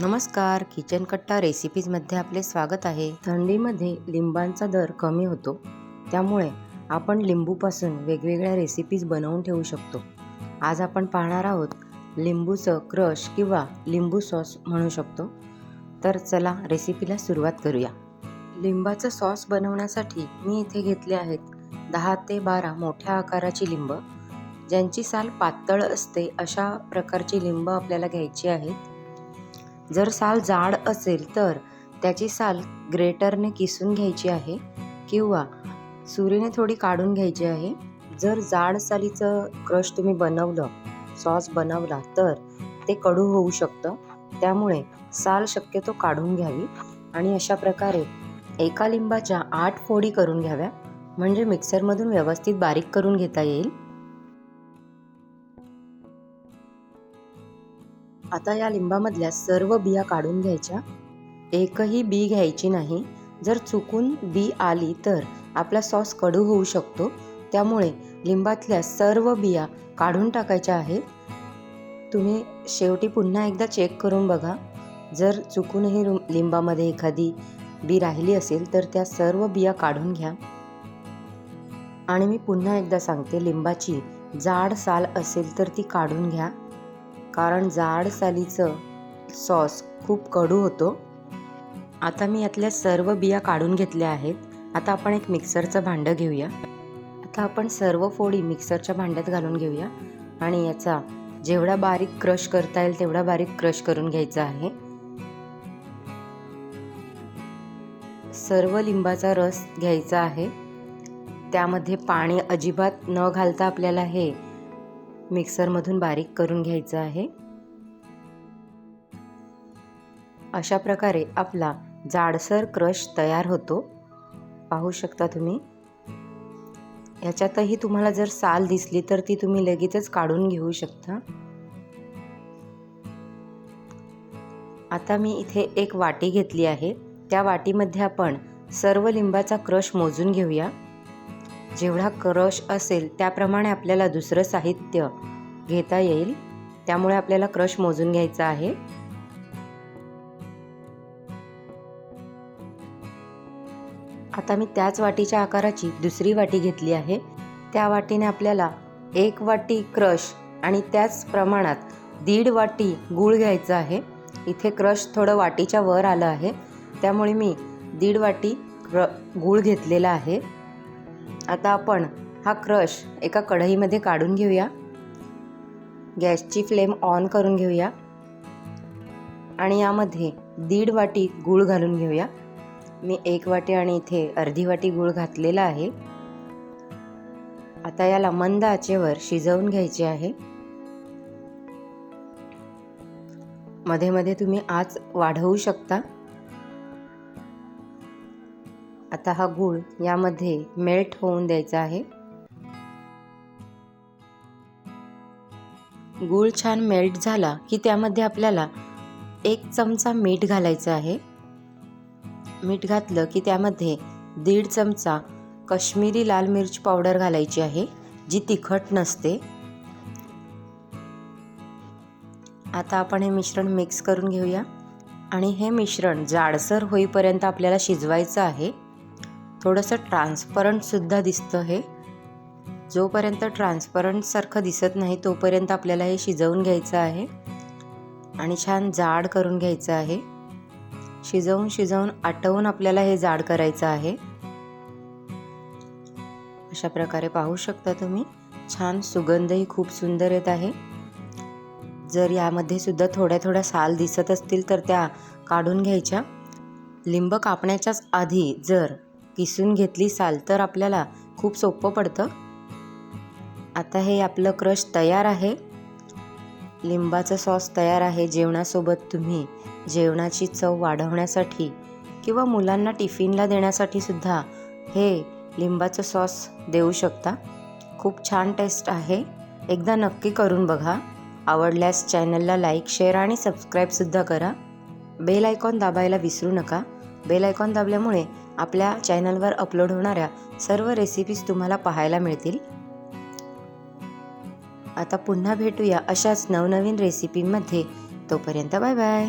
नमस्कार किचन कट्टा रेसिपीजमध्ये आपले स्वागत आहे. थंडीमध्ये लिंबांचा दर कमी होतो. त्यामुळे आपण लिंबूपासून वेगवेगळ्या रेसिपीज बनवून ठेवू शकतो. आज आपण पाहणार आहोत लिंबूचं क्रश किंवा लिंबू सॉस म्हणू शकतो. तर चला रेसिपीला सुरुवात करूया. लिंबाचं सॉस बनवण्यासाठी मी इथे घेतले आहेत दहा ते बारा मोठ्या आकाराची लिंब. ज्यांची साल पातळ असते अशा प्रकारची लिंब आपल्याला घ्यायची आहेत जर साल जाड असेल तर त्याची साल ग्रेटरने किसून घ्यायची आहे किंवा सुरीने थोडी काढून घ्यायची आहे. जर जाड सालीचं क्रश तुम्ही बनवलं सॉस बनवला तर ते कडू होऊ शकतं. त्यामुळे साल शक्यतो काढून घ्यावी आणि अशा प्रकारे एका लिंबाच्या आठ फोडी करून घ्याव्या. म्हणजे मिक्सरमधून व्यवस्थित बारीक करून घेता येईल. आता या लिंबामधल्या सर्व बिया काढून घ्यायच्या. एकही बी घ्यायची नाही. जर चुकून बी आली तर आपला सॉस कडू होऊ शकतो. त्यामुळे लिंबातल्या सर्व बिया काढून टाकायच्या आहेत. तुम्ही शेवटी पुन्हा एकदा चेक करून बघा. जर चुकूनही लिंबामध्ये एखादी बी राहिली असेल तर त्या सर्व बिया काढून घ्या. आणि मी पुन्हा एकदा सांगते लिंबाची जाड साल असेल तर ती काढून घ्या. कारण जाड सालीचं सॉस खूप कडू होतो. आता मी यातल्या सर्व बिया काढून घेतल्या आहेत. आता आपण एक मिक्सरचं भांडं घेऊया. आता आपण सर्व फोडी मिक्सरच्या भांड्यात घालून घेऊया. आणि याचा जेवढा बारीक क्रश करता येईल तेवढा बारीक क्रश करून घ्यायचा आहे. सर्व लिंबाचा रस घ्यायचा आहे. त्यामध्ये पाणी अजिबात न घालता आपल्याला हे मिक्सरमधून बारीक करून घ्यायचं आहे. अशा प्रकारे आपला जाडसर क्रश तयार होतो. पाहू शकता तुम्ही? याच्यातही तुम्हाला जर साल दिसली तर ती तुम्ही लगेचच काढून घेऊ शकता. आता मी इथे एक वाटी घेतली आहे. त्या वाटीमध्ये आपण सर्व लिंबाचा क्रश मोजून घेऊया. जेवढा क्रश असेल त्याप्रमाणे आपल्याला दुसरं साहित्य घेता येईल. त्यामुळे आपल्याला क्रश मोजून घ्यायचा आहे. आता मी त्याच वाटीच्या आकाराची दुसरी वाटी घेतली आहे. त्या वाटीने आपल्याला एक वाटी क्रश आणि त्याच प्रमाणात दीड वाटी गूळ घ्यायचं आहे. इथे क्रश थोडं वाटीच्या वर आलं आहे. त्यामुळे मी दीड वाटी क्र गूळ घेतलेला आहे. आता आपण हा क्रश एका कढईमध्ये काढून घेऊया. गॅसची फ्लेम ऑन करून घेऊया. आणि यामध्ये दीड वाटी गूळ घालून घेऊया. मी एक वाटी आणि इथे अर्धी वाटी गूळ घातलेला आहे. आता याला मंद आचेवर शिजवून घ्यायचे आहे. मध्ये मध्ये तुम्ही आज वाढवू शकता. आता हा गूळ यामध्ये मेल्ट होऊन द्यायचा आहे. गूळ छान मेल्ट झाला की त्यामध्ये आपल्याला एक चमचा मीठ घालायचं आहे. मीठ घातलं की त्यामध्ये दीड चमचा कश्मीरी लाल मिरची पावडर घालायची आहे जी तिखट नसते. आता आपण हे मिश्रण मिक्स करून घेऊया. आणि हे मिश्रण जाडसर होईपर्यंत आपल्याला शिजवायचं आहे. थोडंसं ट्रान्सपरंटसुद्धा दिसतं हे. जोपर्यंत ट्रान्सपरंटसारखं दिसत नाही तोपर्यंत आपल्याला हे शिजवून घ्यायचं आहे आणि छान जाड करून घ्यायचं आहे. शिजवून शिजवून आटवून आपल्याला हे जाड करायचं आहे. अशा प्रकारे पाहू शकता तुम्ही. छान सुगंधही खूप सुंदर येत आहे. जर यामध्ये सुद्धा थोड्या थोड्या साल दिसत असतील तर त्या काढून घ्यायच्या. लिंब कापण्याच्याच आधी जर किसून घेतली साल तर आपल्याला खूप सोपं पडतं. आता हे आपलं क्रश तयार आहे. लिंबाचं सॉस तयार आहे जेवणासोबत तुम्ही. जेवणाची चव वाढवण्यासाठी किंवा मुलांना टिफिनला देण्यासाठी सुद्धा हे लिंबाचं सॉस देऊ शकता. खूप छान टेस्ट आहे. एकदा नक्की करून बघा. आवडल्यास चॅनलला लाईक शेअर आणि सबस्क्राईबसुद्धा करा. बेल आयकॉन दाबायला विसरू नका. बेल आयकॉन दाबल्यामुळे आपल्या चॅनलवर अपलोड होणाऱ्या सर्व रेसिपीज तुम्हाला पाहायला मिळतील. आता पुन्हा भेटूया अशाच नवनवीन रेसिपीमध्ये तोपर्यंत बाय बाय.